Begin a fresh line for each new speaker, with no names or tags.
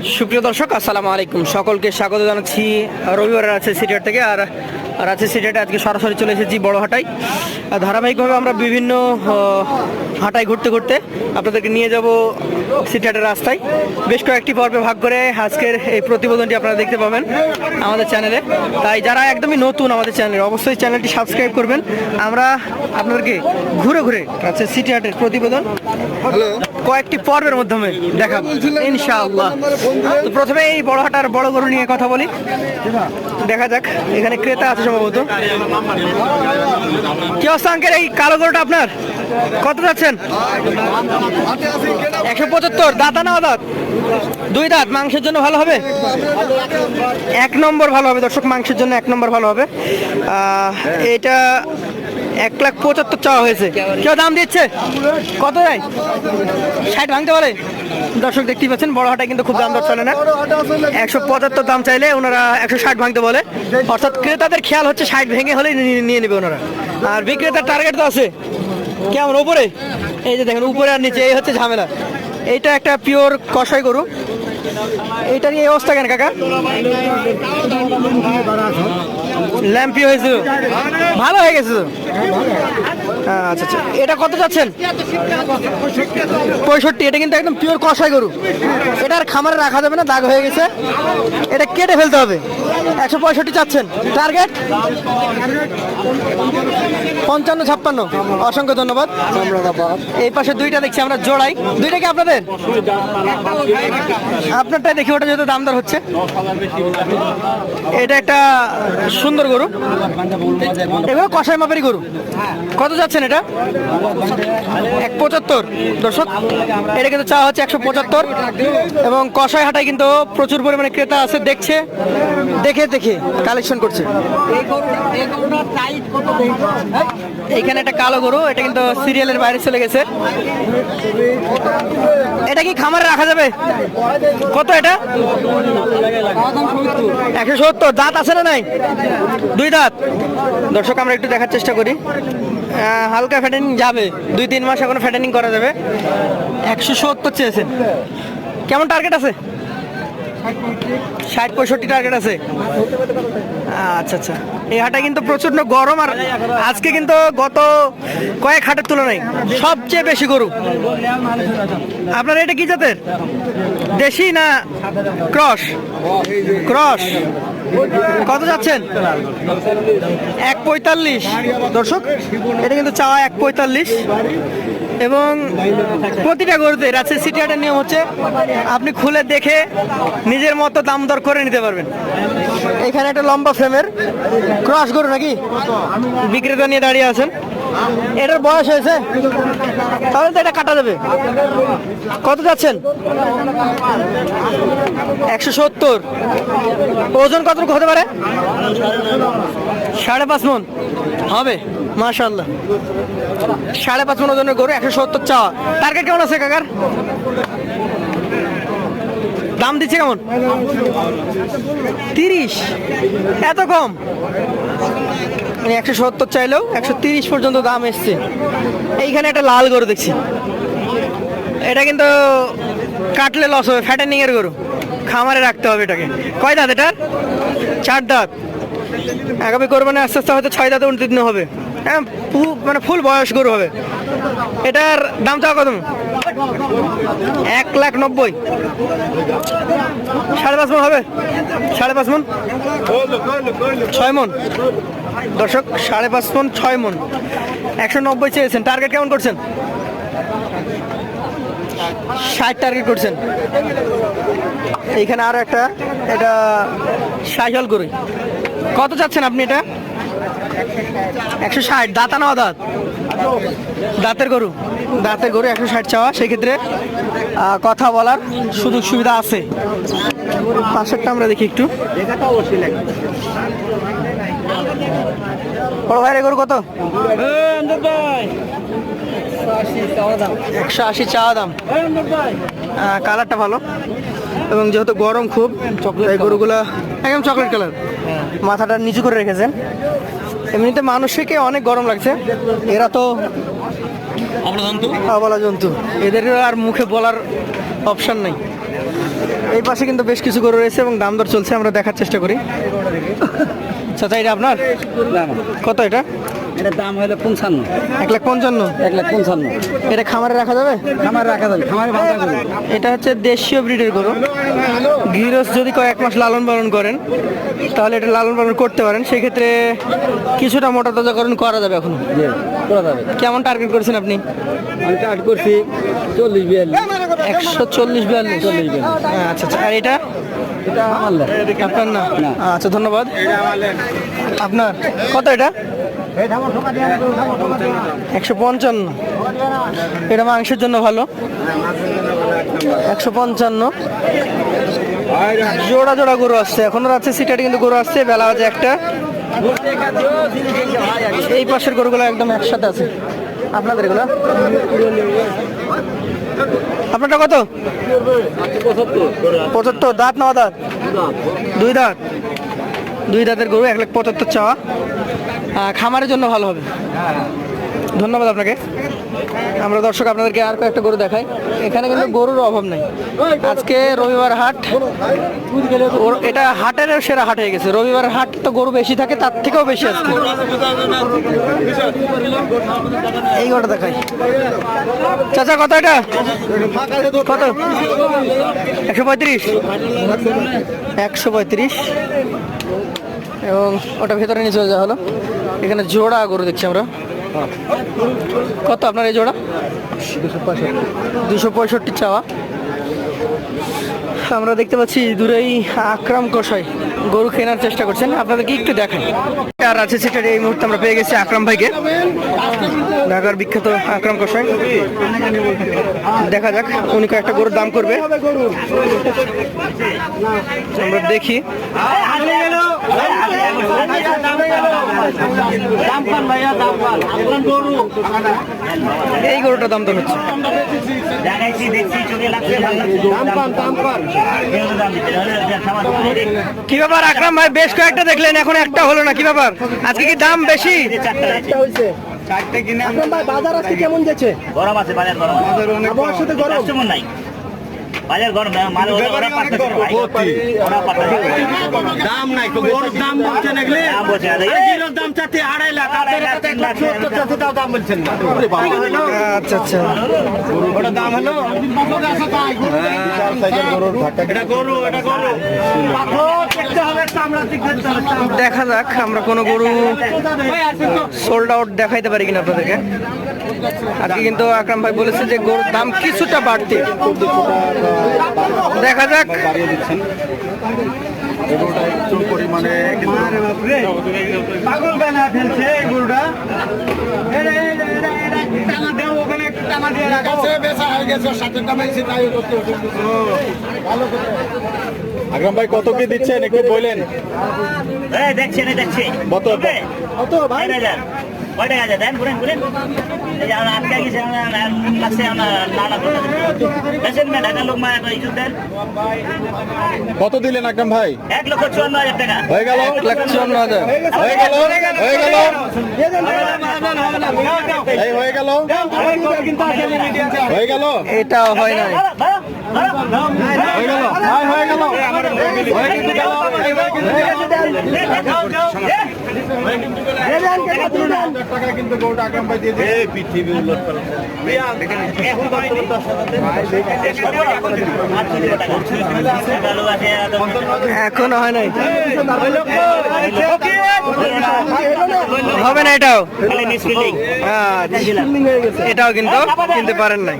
সুপ্রিয় দর্শক, আসসালামু আলাইকুম। সকলকে স্বাগত জানাচ্ছি। রবিবারের আছে সিটিহাট থেকে। আর আছে সিটিহাটে আজকে সরাসরি চলে এসেছি বড় হাটাই আর ধারাবাহিকভাবে আমরা বিভিন্ন হাটায় ঘুরতে ঘুরতে আপনাদেরকে নিয়ে যাব সিটিহাটের রাস্তায়। বেশ কয়েকটি পর্বে ভাগ করে আজকের এই প্রতিবেদনটি আপনারা দেখতে পাবেন আমাদের চ্যানেলে তাই যারা একদমই নতুন আমাদের চ্যানেলে অবশ্যই চ্যানেলটি সাবস্ক্রাইব করবেন। আমরা আপনাদেরকে ঘুরে ঘুরে আছে সিটিহাটের প্রতিবেদন কয়েকটি পর্বের মাধ্যমে দেখা ইনশাআল্লাহ। তো প্রথমে এই বড় হাটার বড় গরু নিয়ে কথা বলি। দেখা যাক, এখানে ক্রেতা আছে সম্ভবত। কি অবস্থা আঙ্কেল? এই কালো গরুটা আপনার? কত যাচ্ছেন? একশো পঁচাত্তর। দাঁতা না দাঁত দুই দাঁত। মাংসের জন্য ভালো হবে? এক নম্বর ভালো হবে। দর্শক, মাংসের জন্য এক নম্বর ভালো হবে। এটা এক লাখ পঁচাত্তর চাওয়া হয়েছে। কেউ দাম দিচ্ছে? কত দেয়? ষাট ভাঙতে পারে? দর্শক দেখতেই পাচ্ছেন, বড় হাটায় কিন্তু খুব দাম দর চলে না। একশো পঁচাত্তর দাম চাইলে ওনারা একশো ষাট ভাঙতে বলে। অর্থাৎ ক্রেতাদের খেয়াল হচ্ছে, ষাট ভেঙে নিয়ে- নিয়ে নেবে ওনারা। আর বিক্রেতার টার্গেট তো আছে। কেমন, উপরে? এই যে দেখেন, উপরে আর নিচে, এই হচ্ছে ঝামেলা। এইটা একটা পিওর কষাই গরু। এইটার এই অবস্থা কেন, কাকা? ল্যাম্পি হয়েছিল ভালো হয়ে গেছে। তো আচ্ছা আচ্ছা। এটা কত যাচ্ছেন? পঁয়ষট্টি, এটা কিন্তু একদম পিওর কষাই গরু। এটা আর খামারে রাখা যাবে না, দাগ হয়ে গেছে। এটা কেটে ফেলতে হবে। একশো পঁয়ষট্টি চাচ্ছেন। টার্গেট পঞ্চান্ন, ছাপ্পান্ন। অসংখ্য ধন্যবাদ। এই পাশে দুইটা দেখছি, আমরা জোড়াই। দুইটা কি আপনাদের? আপনারটাই দেখি, ওটা যেহেতু দামদার হচ্ছে। এটা একটা সুন্দর গরু। এগুলো কষাই মাপেরই গরু। কত যাচ্ছেন এটা? এক পঁচাত্তর। দর্শক, এটা কিন্তু চা হচ্ছে একশো পঁচাত্তর। এবং কষাই হাটায় কিন্তু প্রচুর পরিমাণে ক্রেতা আছে, দেখছে, দেখে দেখে কালেকশন করছে। এইখানে একটা কালো গরু, এটা কিন্তু সিরিয়ালের বাইরে চলে গেছে। এটা কি খামারে রাখা যাবে? কত এটা? একশো সত্তর। দাঁত আছে না নাই? দুই দাঁত। দর্শক, আমরা একটু দেখার চেষ্টা করি। হালকা ফ্যাটেনিং যাবে। দুই, তিন মাস এখন ফ্যাটেনিং করা যাবে। একশো সত্তর চেয়েছেন। কেমন টার্গেট আছে? ষাট পঁয়ষট্টি টার্গেট আছে। আচ্ছা আচ্ছা। এই হাটে কিন্তু প্রচণ্ড গরম আর আজকে কিন্তু গত কয়েক হাটের তুলনায় সবচেয়ে বেশি গরু। আপনার এটা কি জাতের? দেশি না ক্রস? ক্রস। কত যাচ্ছেন? এক পঁয়তাল্লিশ। দর্শক, এটা কিন্তু চাওয়া এক পঁয়তাল্লিশ। এবং প্রতিটা গরুতে রাজশাহী সিটি হাটের নিয়ম হচ্ছে আপনি খুলে দেখে নিজের মতো দাম দর করে নিতে পারবেন। এখানে একটা লম্বা ফ্রেমের ক্রস গরু নাকি? বিক্রেতা নিয়ে দাঁড়িয়ে আছেন। এটার বয়স হয়েছে? তাহলে তো এটা কাটা যাবে। কত যাচ্ছেন? একশো সত্তর। ওজন কতটুকু হতে পারে? সাড়ে পাঁচ মন। হবে। মাশাল্লাহ সাড়ে পাঁচ মন ওজনের গরু, একশো সত্তর চাওয়া। টার্গেট কেমন আছে কাকার? দাম দিচ্ছে কেমন? তিরিশ। এত কম? মানে একশো সত্তর চাইলেও একশো তিরিশ পর্যন্ত দাম এসছে। এইখানে একটা লাল গরু দেখছি। এটা কিন্তু কাটলে লস হবে ফ্যাটেনিং এর গরু। খামারে রাখতে হবে এটাকে। কয় দাঁত এটার? চার দাঁত। আগামী কোরবানি আস্তে আস্তে হয়তো ছয় দাঁতে উত্তীর্ণ হবে। হ্যাঁ মানে ফুল বয়স গরু হবে। এটার দাম চাও কত? এক লাখ নব্বই। সাড়ে পাঁচ মন হবে? সাড়ে পাঁচ মন? ছয় মন? দর্শক, সাড়ে পাঁচ মন, ছয় মন। একশো নব্বই চেয়েছেন। টার্গেট কেমন করছেন? ষাট টার্গেট করছেন। এইখানে আরও একটা, এটা সাইকেল গরুই কত চাচ্ছেন আপনি এটা? একশো ষাট, দাঁতা না দাঁত দাঁতের গরু। দাঁতের গরু একশো ষাট চাওয়া, সেক্ষেত্রে কথা বলার সুযোগ সুবিধা আছে। পাশেরটা আমরা দেখি একটু। বড় ভাইয়ের গরু কত? একশো আশি চাওয়া দাম। কালারটা ভালো। এবং যেহেতু গরম খুব, এই গরুগুলা একদম চকলেট কালার মাথাটা নিচু করে রেখেছেন। এমনিতে মানুষকে অনেক গরম লাগছে। এরা তো অবলা জন্তু এদের আর মুখে বলার অপশন নেই। এই পাশে কিন্তু বেশ কিছু গরু রয়েছে এবং দাম দর চলছে আমরা দেখার চেষ্টা করি। চাচা এটা আপনার কত এটা?
এটার দাম হলো পঞ্চান্ন।
এক লাখ পঞ্চান্ন?
এক লাখ পঞ্চান্ন।
এটা খামারে রাখা যাবে?
খামার রাখা যাবে খামারে ভালো যাবে।
এটা হচ্ছে দেশীয় ব্রিডের গরু। গৃহস্থ যদি কয়েক মাস লালন পালন করেন তাহলে এটা লালন পালন করতে পারেন। সেক্ষেত্রে কিছুটা মোটা তাজাকরণ করা যাবে এখন।
করা যাবে।
কেমন টার্গেট করেছেন আপনি?
আমি কাট করছি চল্লিশ বিয়াল্লিশ।
একশো চল্লিশ বিয়াল্লিশ। আচ্ছা আচ্ছা। আর এটা?
এটা
আপনার না। আচ্ছা ধন্যবাদ। আপনার? কত এটা? একশো পঞ্চান্ন। এটা মাংসের জন্য ভালো। একশো পঞ্চান্ন। জোড়া জোড়া গরু আসছে। এখনও আছে সিটাটি কিন্তু গরু আসছে, বেলা বাজে একটা। এই পাশের গরুগুলো একদম একসাথে আছে। আপনাদের এগুলো? আপনারটা কত? পঁচাত্তর। দাঁত না দাঁত? দুই দাঁত। দুই দাঁতের গরু, এক লাখ পঁচাত্তর চাওয়া। খামারের জন্য ভালো হবে। ধন্যবাদ আপনাকে। আমরা দর্শক আপনাদেরকে আর কয়েকটা গরু দেখাই। এখানে কিন্তু গরুর অভাব নাই। আজকে রবিবার হাট। এটা হাটের সেরা হাট হয়ে গেছে। রবিবার হাট তো গরু বেশি থাকে, তার থেকেও বেশি আজকে। এই গরুটা দেখাই। চাচা, কত এটা? কত? একশো পঁয়ত্রিশ? একশো পঁয়ত্রিশ। এবং ওটা ভেতরে নিয়ে চলে যাওয়া হলো। এখানে জোড়া গরু দেখছি আমরা। কত আপনার এই জোড়া? দুশো পঁয়ষট্টি চাওয়া। আমরা দেখতে পাচ্ছি দূরেই আকরাম কষাই গরু কেনার চেষ্টা করছেন। আপনাদেরকে একটু দেখাই। আর আছে সেটা এই মুহূর্তে আমরা পেয়ে গেছি আকরাম ভাইকে। ঢাকার বিখ্যাত আকরাম কষাই দেখা যাক, উনি কয়েকটা গরুর দাম করবে। আমরা দেখি। এই গরুটার দাম তো হচ্ছে। কি ব্যাপার আকরাম ভাই বেশ কয়েকটা দেখলেন এখন একটা হলো না কি ব্যাপার? আজকে কি দাম বেশি? বাজার আজকে কেমন যাচ্ছে?
গরম আছে বাজার গরম।
আবহাওয়ার সাথে গরম।
নাই। বাজার গরম মাল ওরা ওরা ওরা পাঠাচ্ছে।
দাম নাই তো গরুর দাম বলছেন এগুলি?
দাম বলছে
আড়াই লাখ
আড়াই লাখ,
এক লাখ সত্তর চাচ্ছে তাও দাম বলছেন না।
আচ্ছা আচ্ছা।
ওটা দাম হলো? এটা গরু এটা গরু।
দেখা যাক আমরা কোনো গরু সোল্ড আউট দেখাইতে পারি কিনা আপনাদেরকে। আজকে কিন্তু আকরাম ভাই বলেছে যে গরুর দাম কিছুটা বাড়তি দেখা যাক
পাগল বানা গরুটা এরে, এরে, এরে, এরে, টানা দেও, ওখানে একটু টানা দিয়ে রাখো।
আকরাম ভাই কত কি দিচ্ছেন একটু বলেন
এই দেখছি এই দেখছি
কত?
হবে? কয় টাকা? দেন, ঘুরেন, ঘুরেন। এই আমরা আটকে গেছি, আমরা লাগছে, আমরা নানা কথা না, ঢাকার লোক তো ইজ্জত দেন।
কত দিলেন আকরাম ভাই?
এক লক্ষ চুয়ান্ন হাজার টাকা।
হয়ে গেল
এক লাখ চুয়ান্ন হাজার।
হয়ে গেল হয়ে গেল। এই হয়ে গেল। হয়ে গেল।
এটাও হয় না
হয়ে হয়ে হয়ে
এখনও হয় নাই। হবে না এটাও। আচ্ছা, এটাও কিন্তু কিনতে পারেন নাই।